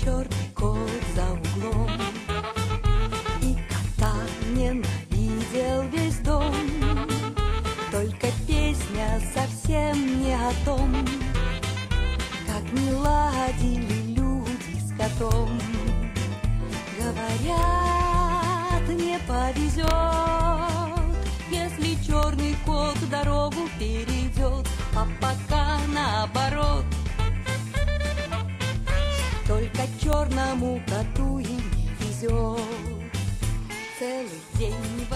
черный кот за углом. И кота ненавидел весь дом, Только песня совсем не о том, Как не ладили люди с котом. Говорят, Черному коту и не везет. Целый день.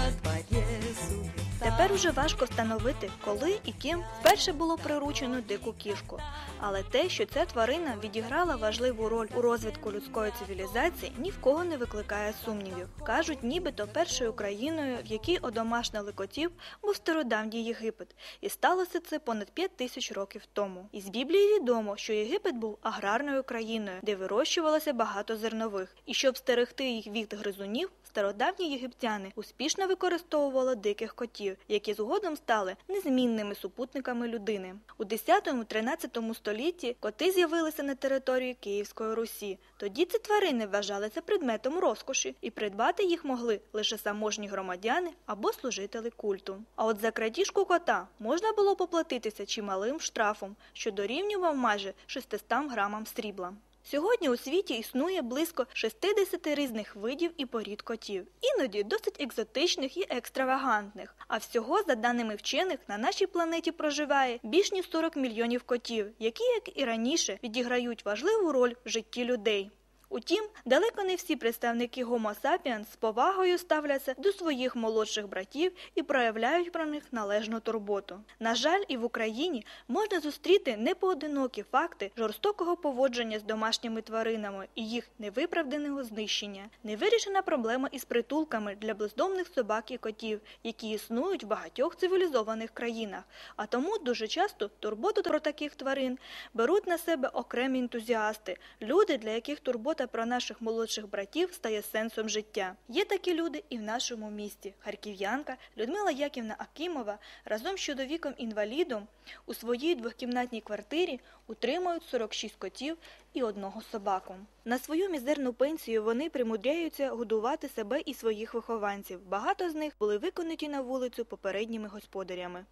Тепер уже важко встановити, коли і ким вперше було приручено дику кішку. Але те, що ця тварина відіграла важливу роль у розвитку людської цивілізації, ні в кого не викликає сумнівів. Кажуть, нібито першою країною, в якій одомашнили котів, був стародавній Єгипет, і сталося це понад 5 тисяч років тому. Із Біблії відомо, що Єгипет був аграрною країною, де вирощувалося багато зернових, і щоб стерегти їх від гризунів, стародавні єгиптяни успішно використовували диких котів, які згодом стали незмінними супутниками людини. У 10-13 столітті коти з'явилися на території Київської Русі. Тоді ці тварини вважалися предметом розкоші, і придбати їх могли лише заможні громадяни або служителі культу. А от за крадіжку кота можна було поплатитися чималим штрафом, що дорівнював майже 600 грамам срібла. Сьогодні у світі існує близько 60 різних видів і порід котів, іноді досить екзотичних і екстравагантних. А всього, за даними вчених, на нашій планеті проживає більш ніж 40 мільйонів котів, які, як і раніше, відіграють важливу роль в житті людей. Утім, далеко не всі представники Homo sapiens з повагою ставляться до своїх молодших братів і проявляють про них належну турботу. На жаль, і в Україні можна зустріти непоодинокі факти жорстокого поводження з домашніми тваринами і їх невиправданого знищення. Невирішена проблема із притулками для бездомних собак і котів, які існують в багатьох цивілізованих країнах. А тому дуже часто турботу про таких тварин беруть на себе окремі ентузіасти, люди, для яких турбота про наших молодших братів стає сенсом життя. Є такі люди і в нашому місті. Харків'янка Людмила Яківна Акімова разом з чоловіком інвалідом у своїй двохкімнатній квартирі утримують 46 котів і одного собаку. На свою мізерну пенсію вони примудряються годувати себе і своїх вихованців. Багато з них були виконуті на вулицю попередніми господарями.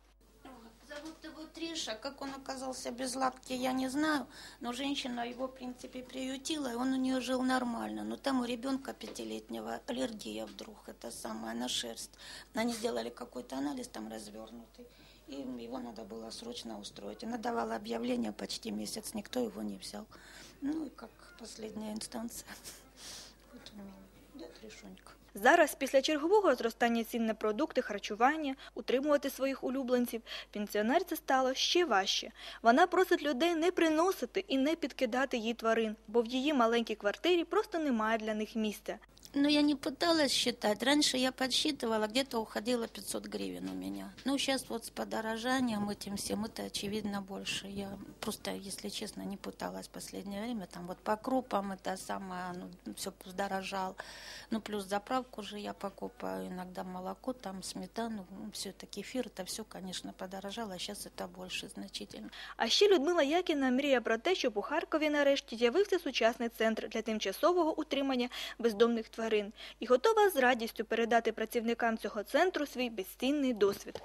Зовут его Триша. Как он оказался без лапки, я не знаю. Но женщина его, в принципе, приютила, и он у нее жил нормально. Но там у ребенка пятилетнего аллергия вдруг, это самое, на шерсть. Они сделали какой-то анализ там развернутый. И его надо было срочно устроить. Она давала объявление почти месяц, никто его не взял. Ну и как последняя инстанция. Тришунька. Зараз, після чергового зростання цін на продукти харчування, утримувати своїх улюбленців, пенсіонерці стало ще важче. Вона просить людей не приносити і не підкидати їй тварин, бо в її маленькій квартирі просто немає для них місця. Но я не пыталась считать. Раньше я подсчитывала, где-то уходило 500 гривен у меня. Ну, сейчас вот с подорожанием этим всем, это очевидно больше. Я просто, если честно, не пыталась в последнее время. Там вот по крупам это самое, ну, все подорожал. Ну, плюс заправку же я покупаю, иногда молоко, там сметану, ну, все-таки кефир, это все, конечно, подорожало, а сейчас это больше значительно. А ще Людмила Якіна мріє про те, щоб у Харкові нарешті з'явився сучасний центр для тимчасового утримання бездомних Тварин і готова з радістю передати працівникам цього центру свій безцінний досвід.